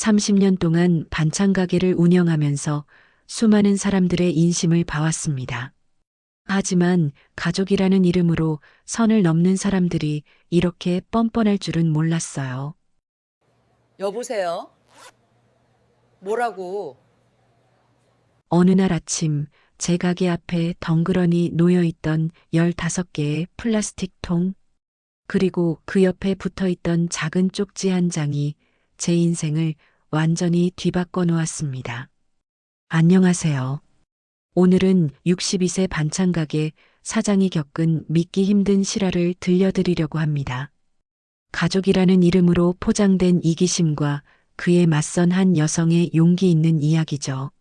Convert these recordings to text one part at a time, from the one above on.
30년 동안 반찬 가게를 운영하면서 수많은 사람들의 인심을 봐왔습니다. 하지만 가족이라는 이름으로 선을 넘는 사람들이 이렇게 뻔뻔할 줄은 몰랐어요. 여보세요? 뭐라고? 어느 날 아침 제 가게 앞에 덩그러니 놓여 있던 15개의 플라스틱 통, 그리고 그 옆에 붙어 있던 작은 쪽지 한 장이 제 인생을 완전히 뒤바꿔 놓았습니다. 안녕하세요. 오늘은 62세 반찬 가게 사장이 겪은 믿기 힘든 실화를 들려드리려고 합니다. 가족이라는 이름으로 포장된 이기심과 그에 맞선 한 여성의 용기 있는 이야기죠.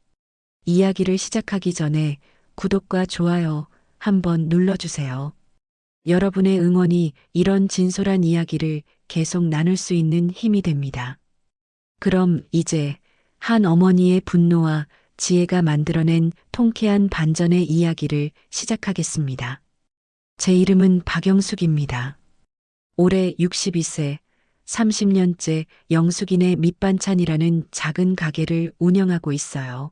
이야기를 시작하기 전에 구독과 좋아요 한번 눌러주세요. 여러분의 응원이 이런 진솔한 이야기를 계속 나눌 수 있는 힘이 됩니다. 그럼 이제 한 어머니의 분노와 지혜가 만들어낸 통쾌한 반전의 이야기를 시작하겠습니다. 제 이름은 박영숙입니다. 올해 62세, 30년째 영숙이네 밑반찬이라는 작은 가게를 운영하고 있어요.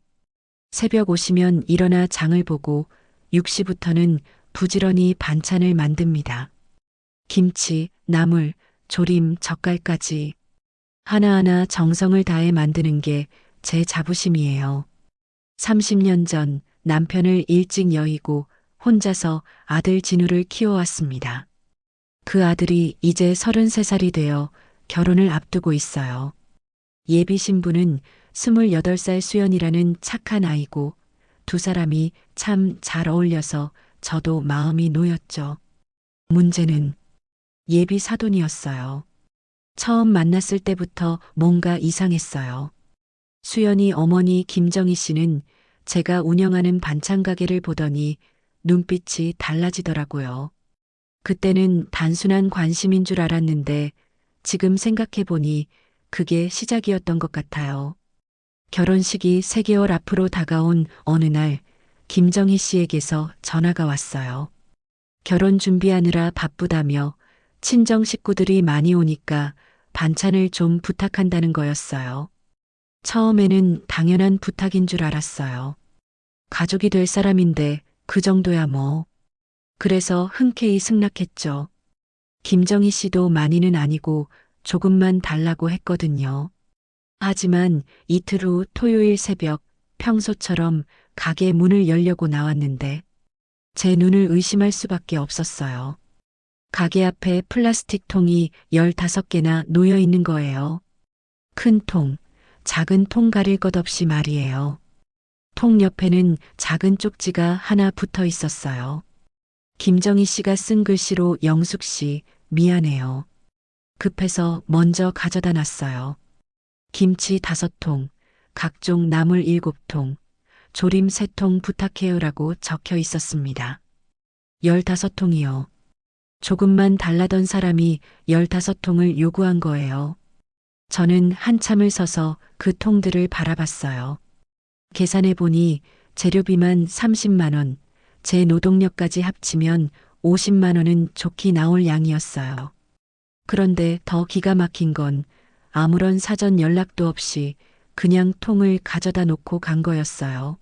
새벽 오시면 일어나 장을 보고 6시부터는 부지런히 반찬을 만듭니다. 김치, 나물, 조림, 젓갈까지 하나하나 정성을 다해 만드는 게 제 자부심이에요. 30년 전 남편을 일찍 여의고 혼자서 아들 진우를 키워왔습니다. 그 아들이 이제 33살이 되어 결혼을 앞두고 있어요. 예비 신부는 28살 수연이라는 착한 아이고 두 사람이 참 잘 어울려서 저도 마음이 놓였죠. 문제는 예비 사돈이었어요. 처음 만났을 때부터 뭔가 이상했어요. 수연이 어머니 김정희 씨는 제가 운영하는 반찬 가게를 보더니 눈빛이 달라지더라고요. 그때는 단순한 관심인 줄 알았는데 지금 생각해 보니 그게 시작이었던 것 같아요. 결혼식이 3개월 앞으로 다가온 어느 날 김정희 씨에게서 전화가 왔어요. 결혼 준비하느라 바쁘다며 친정 식구들이 많이 오니까 반찬을 좀 부탁한다는 거였어요. 처음에는 당연한 부탁인 줄 알았어요. 가족이 될 사람인데 그 정도야 뭐. 그래서 흔쾌히 승낙했죠. 김정희 씨도 많이는 아니고 조금만 달라고 했거든요. 하지만 이틀 후 토요일 새벽 평소처럼 가게 문을 열려고 나왔는데 제 눈을 의심할 수밖에 없었어요. 가게 앞에 플라스틱 통이 15개나 놓여 있는 거예요. 큰 통, 작은 통 가릴 것 없이 말이에요. 통 옆에는 작은 쪽지가 하나 붙어 있었어요. 김정희 씨가 쓴 글씨로 영숙 씨, 미안해요. 급해서 먼저 가져다 놨어요. 김치 다섯 통, 각종 나물 일곱 통, 조림 세 통 부탁해요라고 적혀 있었습니다. 열다섯 통이요. 조금만 달라던 사람이 열다섯 통을 요구한 거예요. 저는 한참을 서서 그 통들을 바라봤어요. 계산해 보니 재료비만 30만 원, 제 노동력까지 합치면 50만 원은 좋게 나올 양이었어요. 그런데 더 기가 막힌 건 아무런 사전 연락도 없이 그냥 통을 가져다 놓고 간 거였어요.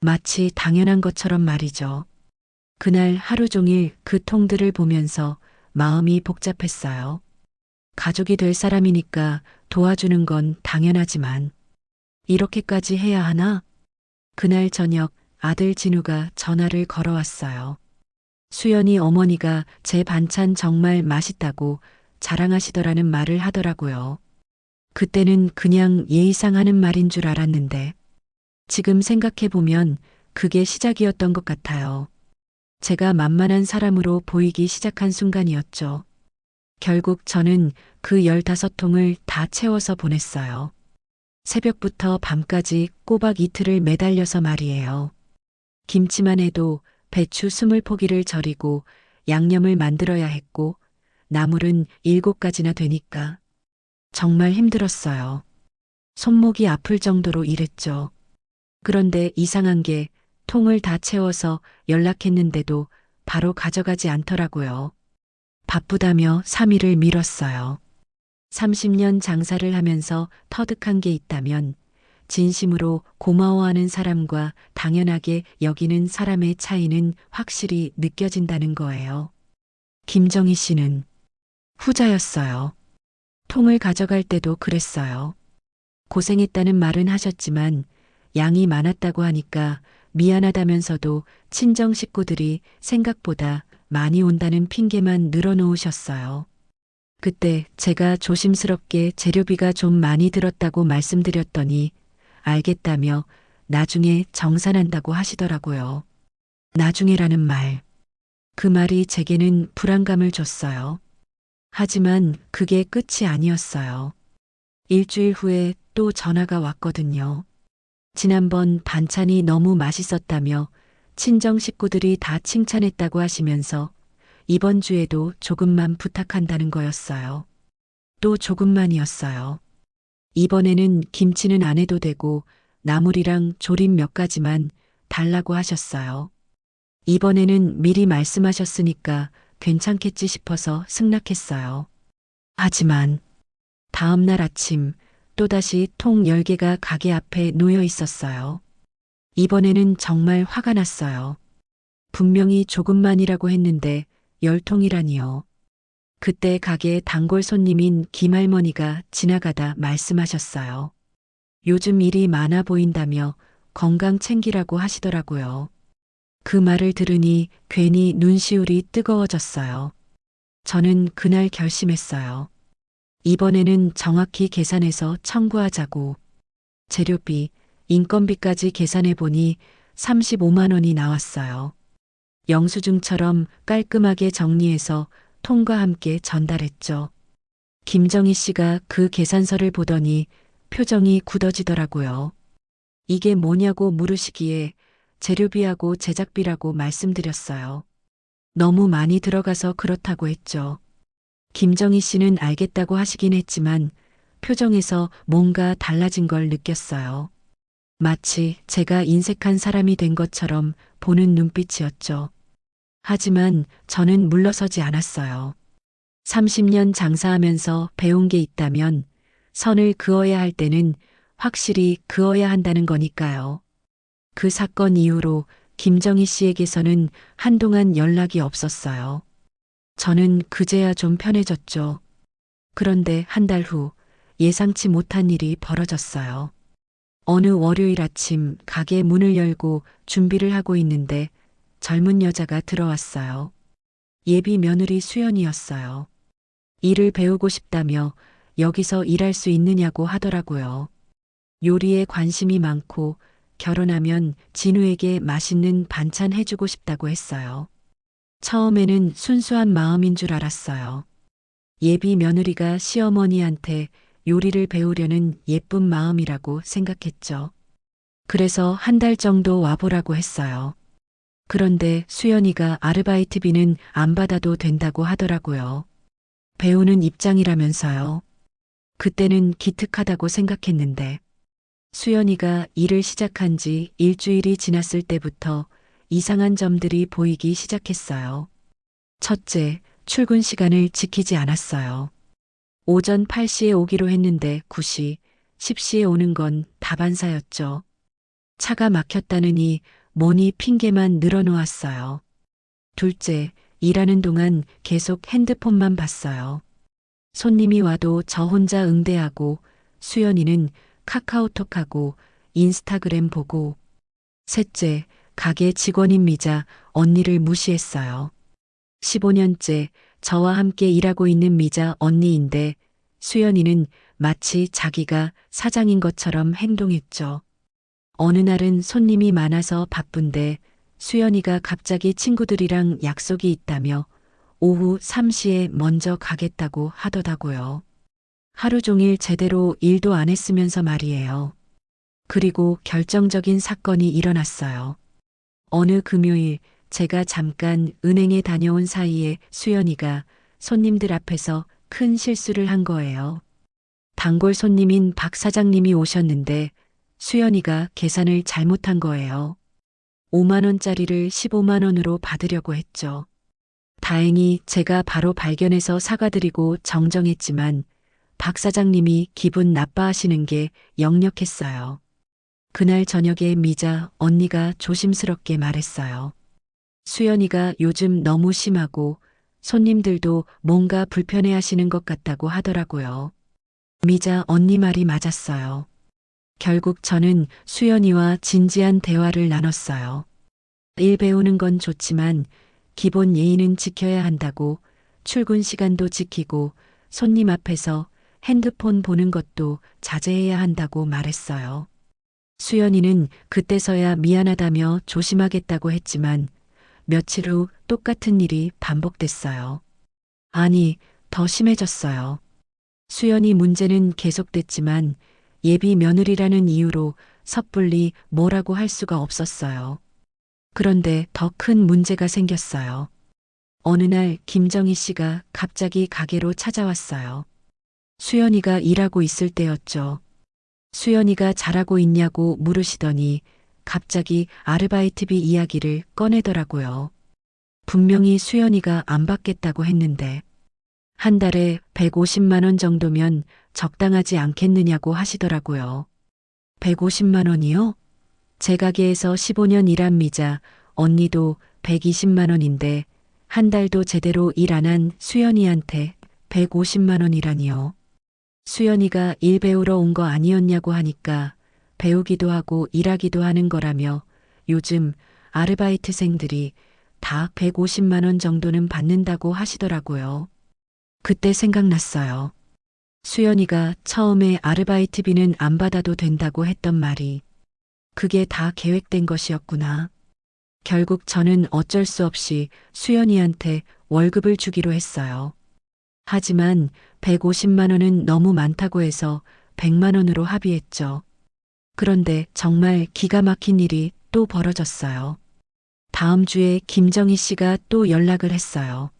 마치 당연한 것처럼 말이죠. 그날 하루 종일 그 통들을 보면서 마음이 복잡했어요. 가족이 될 사람이니까 도와주는 건 당연하지만 이렇게까지 해야 하나? 그날 저녁 아들 진우가 전화를 걸어왔어요. 수연이 어머니가 제 반찬 정말 맛있다고 자랑하시더라는 말을 하더라고요. 그때는 그냥 예의상 하는 말인 줄 알았는데 지금 생각해보면 그게 시작이었던 것 같아요. 제가 만만한 사람으로 보이기 시작한 순간이었죠. 결국 저는 그 15통을 다 채워서 보냈어요. 새벽부터 밤까지 꼬박 이틀을 매달려서 말이에요. 김치만 해도 배추 20포기를 절이고 양념을 만들어야 했고 나물은 7가지나 되니까 정말 힘들었어요. 손목이 아플 정도로 일했죠. 그런데 이상한 게 통을 다 채워서 연락했는데도 바로 가져가지 않더라고요. 바쁘다며 3일을 미뤘어요. 30년 장사를 하면서 터득한 게 있다면 진심으로 고마워하는 사람과 당연하게 여기는 사람의 차이는 확실히 느껴진다는 거예요. 김정희 씨는 후자였어요. 통을 가져갈 때도 그랬어요. 고생했다는 말은 하셨지만 양이 많았다고 하니까 미안하다면서도 친정 식구들이 생각보다 많이 온다는 핑계만 늘어놓으셨어요. 그때 제가 조심스럽게 재료비가 좀 많이 들었다고 말씀드렸더니 알겠다며 나중에 정산한다고 하시더라고요. 나중에라는 말. 그 말이 제게는 불안감을 줬어요. 하지만 그게 끝이 아니었어요. 일주일 후에 또 전화가 왔거든요. 지난번 반찬이 너무 맛있었다며 친정 식구들이 다 칭찬했다고 하시면서 이번 주에도 조금만 부탁한다는 거였어요. 또 조금만이었어요. 이번에는 김치는 안 해도 되고 나물이랑 조림 몇 가지만 달라고 하셨어요. 이번에는 미리 말씀하셨으니까 괜찮겠지 싶어서 승낙했어요. 하지만 다음 날 아침 또다시 통 10개가 가게 앞에 놓여 있었어요. 이번에는 정말 화가 났어요. 분명히 조금만이라고 했는데 열통이라니요. 그때 가게 단골 손님인 김할머니가 지나가다 말씀하셨어요. 요즘 일이 많아 보인다며 건강 챙기라고 하시더라고요. 그 말을 들으니 괜히 눈시울이 뜨거워졌어요. 저는 그날 결심했어요. 이번에는 정확히 계산해서 청구하자고. 재료비, 인건비까지 계산해 보니 35만 원이 나왔어요. 영수증처럼 깔끔하게 정리해서 통과 함께 전달했죠. 김정희 씨가 그 계산서를 보더니 표정이 굳어지더라고요. 이게 뭐냐고 물으시기에 재료비하고 제작비라고 말씀드렸어요. 너무 많이 들어가서 그렇다고 했죠. 김정희 씨는 알겠다고 하시긴 했지만 표정에서 뭔가 달라진 걸 느꼈어요. 마치 제가 인색한 사람이 된 것처럼 보는 눈빛이었죠. 하지만 저는 물러서지 않았어요. 30년 장사하면서 배운 게 있다면 선을 그어야 할 때는 확실히 그어야 한다는 거니까요. 그 사건 이후로 김정희 씨에게서는 한동안 연락이 없었어요. 저는 그제야 좀 편해졌죠. 그런데 한 달 후 예상치 못한 일이 벌어졌어요. 어느 월요일 아침 가게 문을 열고 준비를 하고 있는데 젊은 여자가 들어왔어요. 예비 며느리 수연이었어요. 일을 배우고 싶다며 여기서 일할 수 있느냐고 하더라고요. 요리에 관심이 많고 결혼하면 진우에게 맛있는 반찬 해주고 싶다고 했어요. 처음에는 순수한 마음인 줄 알았어요. 예비 며느리가 시어머니한테 요리를 배우려는 예쁜 마음이라고 생각했죠. 그래서 한 달 정도 와보라고 했어요. 그런데 수연이가 아르바이트비는 안 받아도 된다고 하더라고요. 배우는 입장이라면서요. 그때는 기특하다고 생각했는데 수연이가 일을 시작한 지 일주일이 지났을 때부터 이상한 점들이 보이기 시작했어요. 첫째, 출근 시간을 지키지 않았어요. 오전 8시에 오기로 했는데 9시, 10시에 오는 건 다반사였죠. 차가 막혔다느니 뭐니 핑계만 늘어놓았어요. 둘째, 일하는 동안 계속 핸드폰만 봤어요. 손님이 와도 저 혼자 응대하고 수연이는 카카오톡하고 인스타그램 보고 셋째, 가게 직원입니다. 언니를 무시했어요. 15년째 저와 함께 일하고 있는 미자 언니인데 수연이는 마치 자기가 사장인 것처럼 행동했죠. 어느 날은 손님이 많아서 바쁜데 수연이가 갑자기 친구들이랑 약속이 있다며 오후 3시에 먼저 가겠다고 하더라고요. 하루 종일 제대로 일도 안 했으면서 말이에요. 그리고 결정적인 사건이 일어났어요. 어느 금요일 제가 잠깐 은행에 다녀온 사이에 수연이가 손님들 앞에서 큰 실수를 한 거예요. 단골 손님인 박 사장님이 오셨는데 수연이가 계산을 잘못한 거예요. 5만원짜리를 15만원으로 받으려고 했죠. 다행히 제가 바로 발견해서 사과드리고 정정했지만 박 사장님이 기분 나빠하시는 게 역력했어요. 그날 저녁에 미자 언니가 조심스럽게 말했어요. 수연이가 요즘 너무 심하고 손님들도 뭔가 불편해 하시는 것 같다고 하더라고요. 미자 언니 말이 맞았어요. 결국 저는 수연이와 진지한 대화를 나눴어요. 일 배우는 건 좋지만 기본 예의는 지켜야 한다고 출근 시간도 지키고 손님 앞에서 핸드폰 보는 것도 자제해야 한다고 말했어요. 수연이는 그때서야 미안하다며 조심하겠다고 했지만 며칠 후 똑같은 일이 반복됐어요. 아니, 더 심해졌어요. 수연이 문제는 계속됐지만 예비 며느리라는 이유로 섣불리 뭐라고 할 수가 없었어요. 그런데 더 큰 문제가 생겼어요. 어느 날 김정희 씨가 갑자기 가게로 찾아왔어요. 수연이가 일하고 있을 때였죠. 수연이가 잘하고 있냐고 물으시더니 갑자기 아르바이트비 이야기를 꺼내더라고요. 분명히 수연이가 안 받겠다고 했는데 한 달에 150만 원 정도면 적당하지 않겠느냐고 하시더라고요. 150만 원이요? 제 가게에서 15년 일한 미자 언니도 120만 원인데 한 달도 제대로 일 안 한 수연이한테 150만 원이라니요. 수연이가 일 배우러 온 거 아니었냐고 하니까 배우기도 하고 일하기도 하는 거라며 요즘 아르바이트생들이 다 150만 원 정도는 받는다고 하시더라고요. 그때 생각났어요. 수연이가 처음에 아르바이트비는 안 받아도 된다고 했던 말이 그게 다 계획된 것이었구나. 결국 저는 어쩔 수 없이 수연이한테 월급을 주기로 했어요. 하지만 150만 원은 너무 많다고 해서 100만 원으로 합의했죠. 그런데 정말 기가 막힌 일이 또 벌어졌어요. 다음 주에 김정희 씨가 또 연락을 했어요.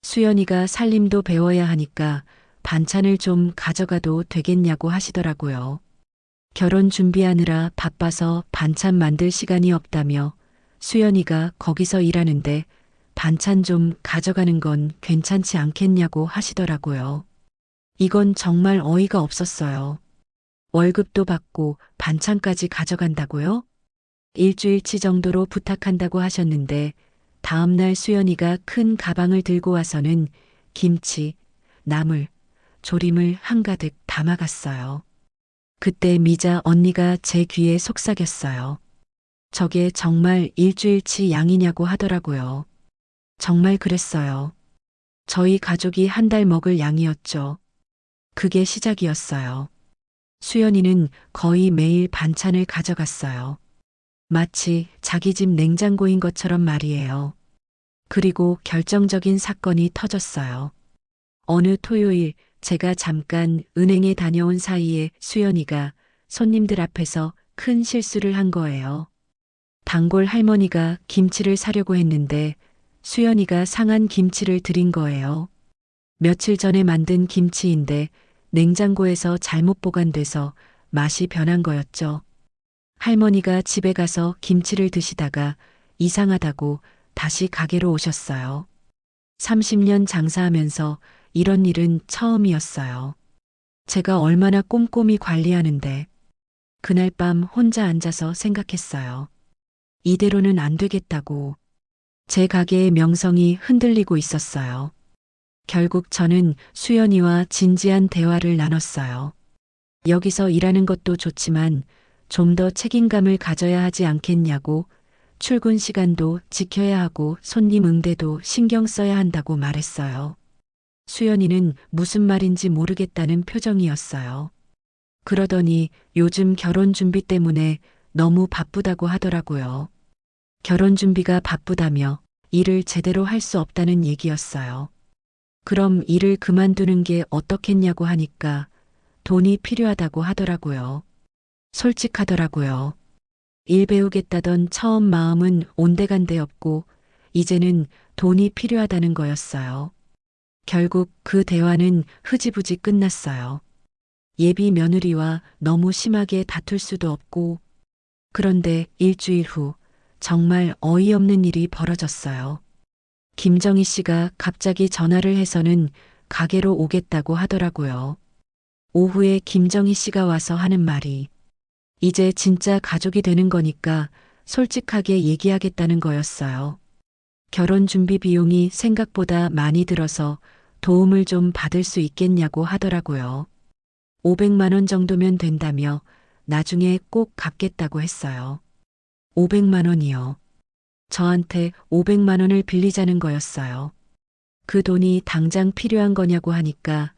수연이가 살림도 배워야 하니까 반찬을 좀 가져가도 되겠냐고 하시더라고요. 결혼 준비하느라 바빠서 반찬 만들 시간이 없다며 수연이가 거기서 일하는데 반찬 좀 가져가는 건 괜찮지 않겠냐고 하시더라고요. 이건 정말 어이가 없었어요. 월급도 받고 반찬까지 가져간다고요? 일주일치 정도로 부탁한다고 하셨는데 다음날 수연이가 큰 가방을 들고 와서는 김치, 나물, 조림을 한가득 담아갔어요. 그때 미자 언니가 제 귀에 속삭였어요. 저게 정말 일주일치 양이냐고 하더라고요. 정말 그랬어요. 저희 가족이 한 달 먹을 양이었죠. 그게 시작이었어요. 수연이는 거의 매일 반찬을 가져갔어요. 마치 자기 집 냉장고인 것처럼 말이에요. 그리고 결정적인 사건이 터졌어요. 어느 토요일 제가 잠깐 은행에 다녀온 사이에 수연이가 손님들 앞에서 큰 실수를 한 거예요. 단골 할머니가 김치를 사려고 했는데 수연이가 상한 김치를 드린 거예요. 며칠 전에 만든 김치인데 냉장고에서 잘못 보관돼서 맛이 변한 거였죠. 할머니가 집에 가서 김치를 드시다가 이상하다고 다시 가게로 오셨어요. 30년 장사하면서 이런 일은 처음이었어요. 제가 얼마나 꼼꼼히 관리하는데 그날 밤 혼자 앉아서 생각했어요. 이대로는 안 되겠다고. 제 가게의 명성이 흔들리고 있었어요. 결국 저는 수연이와 진지한 대화를 나눴어요. 여기서 일하는 것도 좋지만 좀 더 책임감을 가져야 하지 않겠냐고 출근 시간도 지켜야 하고 손님 응대도 신경 써야 한다고 말했어요. 수연이는 무슨 말인지 모르겠다는 표정이었어요. 그러더니 요즘 결혼 준비 때문에 너무 바쁘다고 하더라고요. 결혼 준비가 바쁘다며 일을 제대로 할 수 없다는 얘기였어요. 그럼 일을 그만두는 게 어떻겠냐고 하니까 돈이 필요하다고 하더라고요. 솔직하더라고요. 일 배우겠다던 처음 마음은 온데간데 없고 이제는 돈이 필요하다는 거였어요. 결국 그 대화는 흐지부지 끝났어요. 예비 며느리와 너무 심하게 다툴 수도 없고 그런데 일주일 후 정말 어이없는 일이 벌어졌어요. 김정희 씨가 갑자기 전화를 해서는 가게로 오겠다고 하더라고요. 오후에 김정희 씨가 와서 하는 말이 이제 진짜 가족이 되는 거니까 솔직하게 얘기하겠다는 거였어요. 결혼 준비 비용이 생각보다 많이 들어서 도움을 좀 받을 수 있겠냐고 하더라고요. 500만 원 정도면 된다며 나중에 꼭 갚겠다고 했어요. 500만 원이요. 저한테 500만 원을 빌리자는 거였어요. 그 돈이 당장 필요한 거냐고 하니까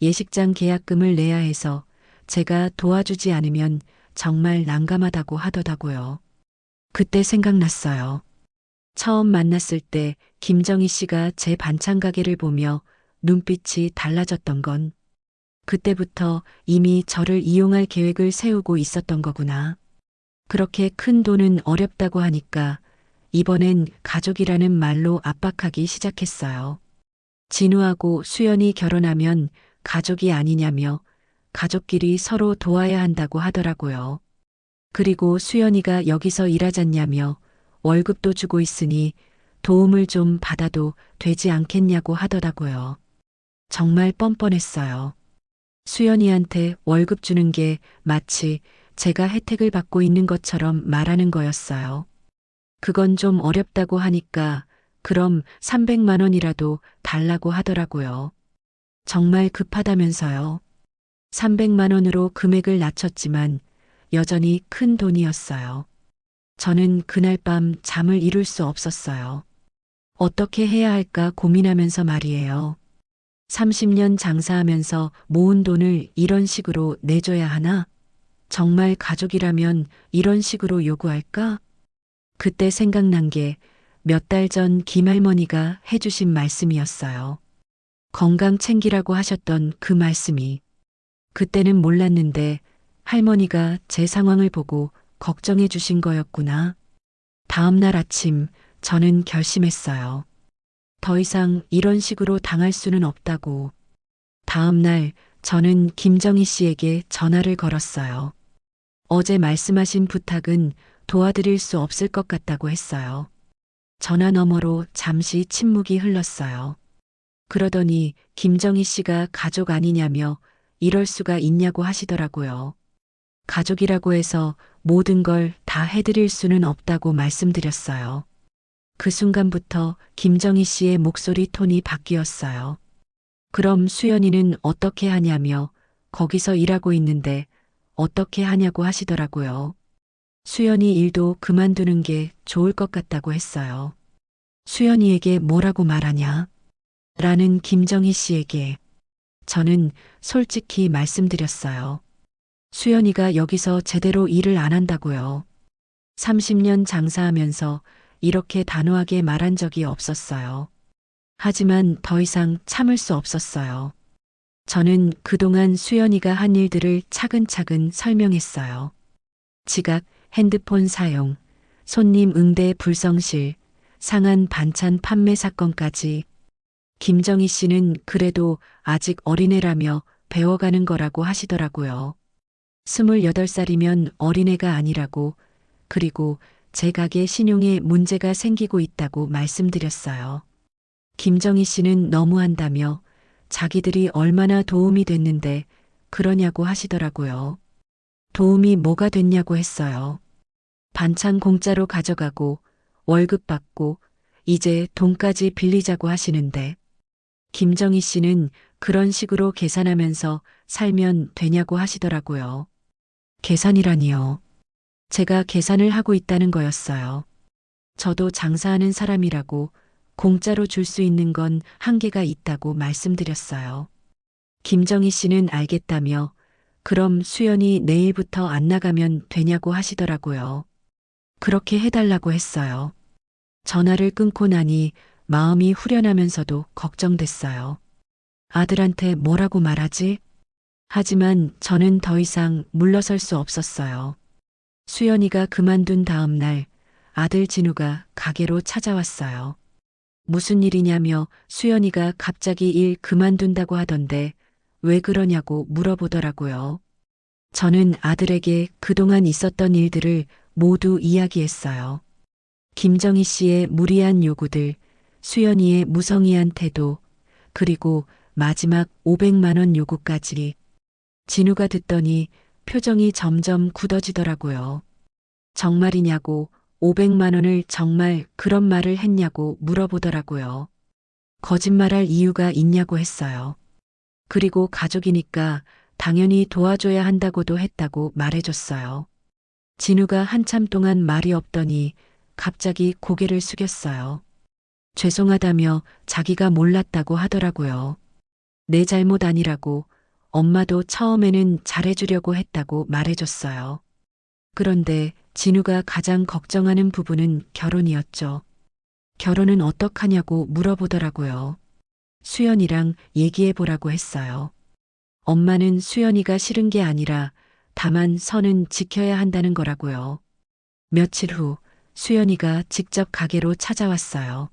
예식장 계약금을 내야 해서 제가 도와주지 않으면 정말 난감하다고 하더라고요. 그때 생각났어요. 처음 만났을 때 김정희 씨가 제 반찬 가게를 보며 눈빛이 달라졌던 건 그때부터 이미 저를 이용할 계획을 세우고 있었던 거구나. 그렇게 큰 돈은 어렵다고 하니까 이번엔 가족이라는 말로 압박하기 시작했어요. 진우하고 수연이 결혼하면 가족이 아니냐며 가족끼리 서로 도와야 한다고 하더라고요. 그리고 수연이가 여기서 일하잖냐며 월급도 주고 있으니 도움을 좀 받아도 되지 않겠냐고 하더라고요. 정말 뻔뻔했어요. 수연이한테 월급 주는 게 마치 제가 혜택을 받고 있는 것처럼 말하는 거였어요. 그건 좀 어렵다고 하니까 그럼 300만 원이라도 달라고 하더라고요. 정말 급하다면서요. 300만 원으로 금액을 낮췄지만 여전히 큰 돈이었어요. 저는 그날 밤 잠을 이룰 수 없었어요. 어떻게 해야 할까 고민하면서 말이에요. 30년 장사하면서 모은 돈을 이런 식으로 내줘야 하나? 정말 가족이라면 이런 식으로 요구할까? 그때 생각난 게 몇 달 전 김할머니가 해주신 말씀이었어요. 건강 챙기라고 하셨던 그 말씀이. 그때는 몰랐는데 할머니가 제 상황을 보고 걱정해 주신 거였구나. 다음 날 아침 저는 결심했어요. 더 이상 이런 식으로 당할 수는 없다고. 다음 날 저는 김정희 씨에게 전화를 걸었어요. 어제 말씀하신 부탁은 도와드릴 수 없을 것 같다고 했어요. 전화 너머로 잠시 침묵이 흘렀어요. 그러더니 김정희 씨가 가족 아니냐며 이럴 수가 있냐고 하시더라고요. 가족이라고 해서 모든 걸 다 해드릴 수는 없다고 말씀드렸어요. 그 순간부터 김정희 씨의 목소리 톤이 바뀌었어요. 그럼 수연이는 어떻게 하냐며 거기서 일하고 있는데 어떻게 하냐고 하시더라고요. 수연이 일도 그만두는 게 좋을 것 같다고 했어요. 수연이에게 뭐라고 말하냐? 라는 김정희 씨에게 저는 솔직히 말씀드렸어요. 수연이가 여기서 제대로 일을 안 한다고요. 30년 장사하면서 이렇게 단호하게 말한 적이 없었어요. 하지만 더 이상 참을 수 없었어요. 저는 그동안 수연이가 한 일들을 차근차근 설명했어요. 지각, 핸드폰 사용, 손님 응대 불성실, 상한 반찬 판매 사건까지 김정희 씨는 그래도 아직 어린애라며 배워가는 거라고 하시더라고요. 28살이면 어린애가 아니라고 그리고 제 가게 신용에 문제가 생기고 있다고 말씀드렸어요. 김정희 씨는 너무한다며 자기들이 얼마나 도움이 됐는데 그러냐고 하시더라고요. 도움이 뭐가 됐냐고 했어요. 반찬 공짜로 가져가고 월급 받고 이제 돈까지 빌리자고 하시는데 김정희 씨는 그런 식으로 계산하면서 살면 되냐고 하시더라고요. 계산이라니요. 제가 계산을 하고 있다는 거였어요. 저도 장사하는 사람이라고 공짜로 줄 수 있는 건 한계가 있다고 말씀드렸어요. 김정희 씨는 알겠다며 그럼 수연이 내일부터 안 나가면 되냐고 하시더라고요. 그렇게 해달라고 했어요. 전화를 끊고 나니 마음이 후련하면서도 걱정됐어요. 아들한테 뭐라고 말하지? 하지만 저는 더 이상 물러설 수 없었어요. 수연이가 그만둔 다음 날 아들 진우가 가게로 찾아왔어요. 무슨 일이냐며 수연이가 갑자기 일 그만둔다고 하던데 왜 그러냐고 물어보더라고요. 저는 아들에게 그동안 있었던 일들을 모두 이야기했어요. 김정희 씨의 무리한 요구들, 수연이의 무성의한 태도, 그리고 마지막 500만 원 요구까지 진우가 듣더니 표정이 점점 굳어지더라고요. 정말이냐고 500만 원을 정말 그런 말을 했냐고 물어보더라고요. 거짓말할 이유가 있냐고 했어요. 그리고 가족이니까 당연히 도와줘야 한다고도 했다고 말해줬어요. 진우가 한참 동안 말이 없더니 갑자기 고개를 숙였어요. 죄송하다며 자기가 몰랐다고 하더라고요. 내 잘못 아니라고 엄마도 처음에는 잘해주려고 했다고 말해줬어요. 그런데 진우가 가장 걱정하는 부분은 결혼이었죠. 결혼은 어떡하냐고 물어보더라고요. 수연이랑 얘기해보라고 했어요. 엄마는 수연이가 싫은 게 아니라 다만 선은 지켜야 한다는 거라고요. 며칠 후 수연이가 직접 가게로 찾아왔어요.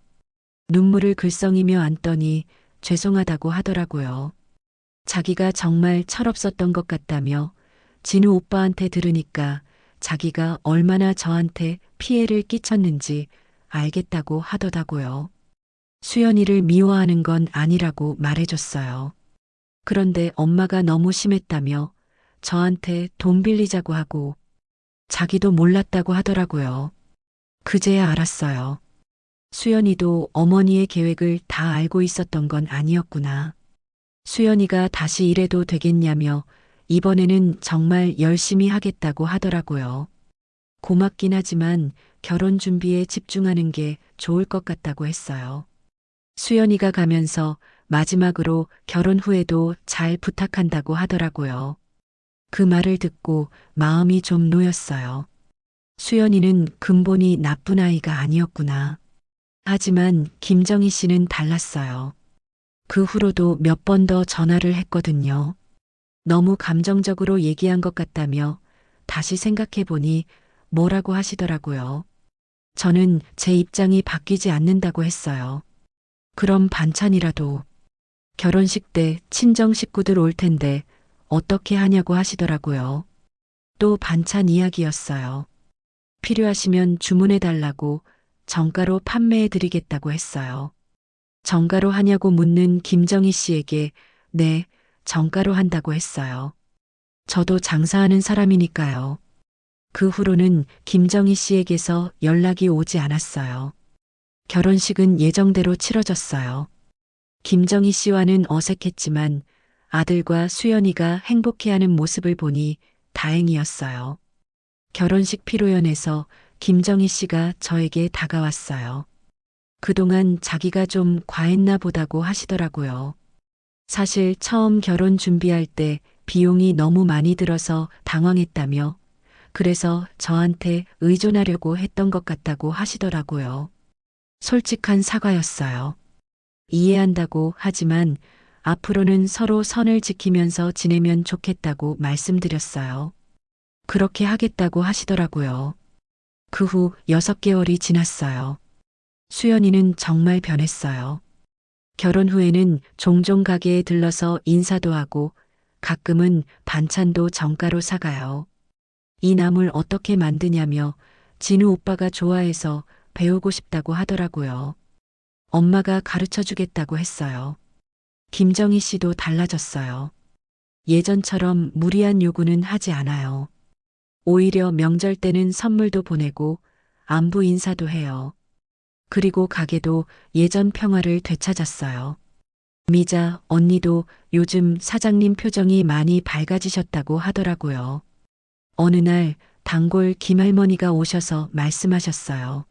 눈물을 글썽이며 앉더니 죄송하다고 하더라고요. 자기가 정말 철없었던 것 같다며 진우 오빠한테 들으니까 자기가 얼마나 저한테 피해를 끼쳤는지 알겠다고 하더라고요. 수연이를 미워하는 건 아니라고 말해줬어요. 그런데 엄마가 너무 심했다며 저한테 돈 빌리자고 하고 자기도 몰랐다고 하더라고요. 그제야 알았어요. 수연이도 어머니의 계획을 다 알고 있었던 건 아니었구나. 수연이가 다시 일해도 되겠냐며 이번에는 정말 열심히 하겠다고 하더라고요. 고맙긴 하지만 결혼 준비에 집중하는 게 좋을 것 같다고 했어요. 수연이가 가면서 마지막으로 결혼 후에도 잘 부탁한다고 하더라고요. 그 말을 듣고 마음이 좀 놓였어요. 수연이는 근본이 나쁜 아이가 아니었구나. 하지만 김정희 씨는 달랐어요. 그 후로도 몇 번 더 전화를 했거든요. 너무 감정적으로 얘기한 것 같다며 다시 생각해 보니 뭐라고 하시더라고요. 저는 제 입장이 바뀌지 않는다고 했어요. 그럼 반찬이라도 결혼식 때 친정 식구들 올 텐데 어떻게 하냐고 하시더라고요. 또 반찬 이야기였어요. 필요하시면 주문해 달라고 정가로 판매해 드리겠다고 했어요. 정가로 하냐고 묻는 김정희 씨에게 네, 정가로 한다고 했어요. 저도 장사하는 사람이니까요. 그 후로는 김정희 씨에게서 연락이 오지 않았어요. 결혼식은 예정대로 치러졌어요. 김정희 씨와는 어색했지만 아들과 수연이가 행복해하는 모습을 보니 다행이었어요. 결혼식 피로연에서 김정희 씨가 저에게 다가왔어요. 그동안 자기가 좀 과했나 보다고 하시더라고요. 사실 처음 결혼 준비할 때 비용이 너무 많이 들어서 당황했다며 그래서 저한테 의존하려고 했던 것 같다고 하시더라고요. 솔직한 사과였어요. 이해한다고 하지만 앞으로는 서로 선을 지키면서 지내면 좋겠다고 말씀드렸어요. 그렇게 하겠다고 하시더라고요. 그 후 6개월이 지났어요. 수연이는 정말 변했어요. 결혼 후에는 종종 가게에 들러서 인사도 하고 가끔은 반찬도 정가로 사가요. 이 나물 어떻게 만드냐며 진우 오빠가 좋아해서 배우고 싶다고 하더라고요. 엄마가 가르쳐 주겠다고 했어요. 김정희 씨도 달라졌어요. 예전처럼 무리한 요구는 하지 않아요. 오히려 명절 때는 선물도 보내고 안부 인사도 해요. 그리고 가게도 예전 평화를 되찾았어요. 미자 언니도 요즘 사장님 표정이 많이 밝아지셨다고 하더라고요. 어느 날 단골 김할머니가 오셔서 말씀하셨어요.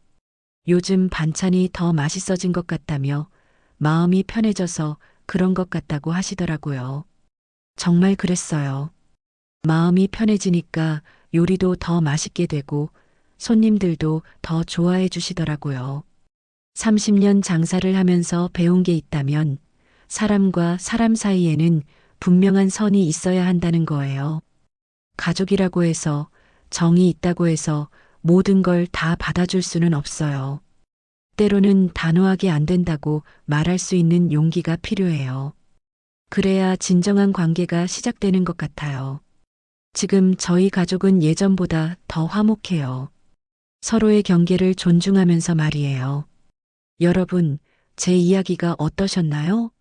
요즘 반찬이 더 맛있어진 것 같다며 마음이 편해져서 그런 것 같다고 하시더라고요. 정말 그랬어요. 마음이 편해지니까 요리도 더 맛있게 되고 손님들도 더 좋아해 주시더라고요. 30년 장사를 하면서 배운 게 있다면 사람과 사람 사이에는 분명한 선이 있어야 한다는 거예요. 가족이라고 해서 정이 있다고 해서 모든 걸 다 받아줄 수는 없어요. 때로는 단호하게 안 된다고 말할 수 있는 용기가 필요해요. 그래야 진정한 관계가 시작되는 것 같아요. 지금 저희 가족은 예전보다 더 화목해요. 서로의 경계를 존중하면서 말이에요. 여러분, 제 이야기가 어떠셨나요?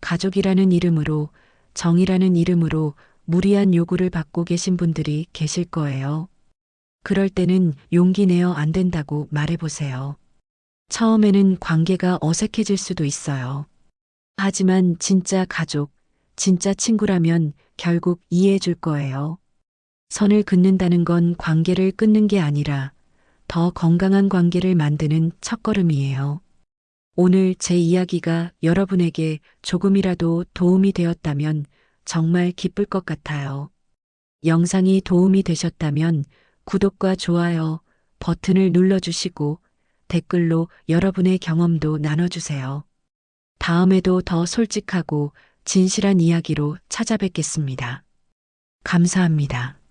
가족이라는 이름으로, 정이라는 이름으로 무리한 요구를 받고 계신 분들이 계실 거예요. 그럴 때는 용기 내어 안 된다고 말해보세요. 처음에는 관계가 어색해질 수도 있어요. 하지만 진짜 가족, 진짜 친구라면 결국 이해해 줄 거예요. 선을 긋는다는 건 관계를 끊는 게 아니라 더 건강한 관계를 만드는 첫걸음이에요. 오늘 제 이야기가 여러분에게 조금이라도 도움이 되었다면 정말 기쁠 것 같아요. 영상이 도움이 되셨다면 구독과 좋아요 버튼을 눌러주시고 댓글로 여러분의 경험도 나눠주세요. 다음에도 더 솔직하고 진실한 이야기로 찾아뵙겠습니다. 감사합니다.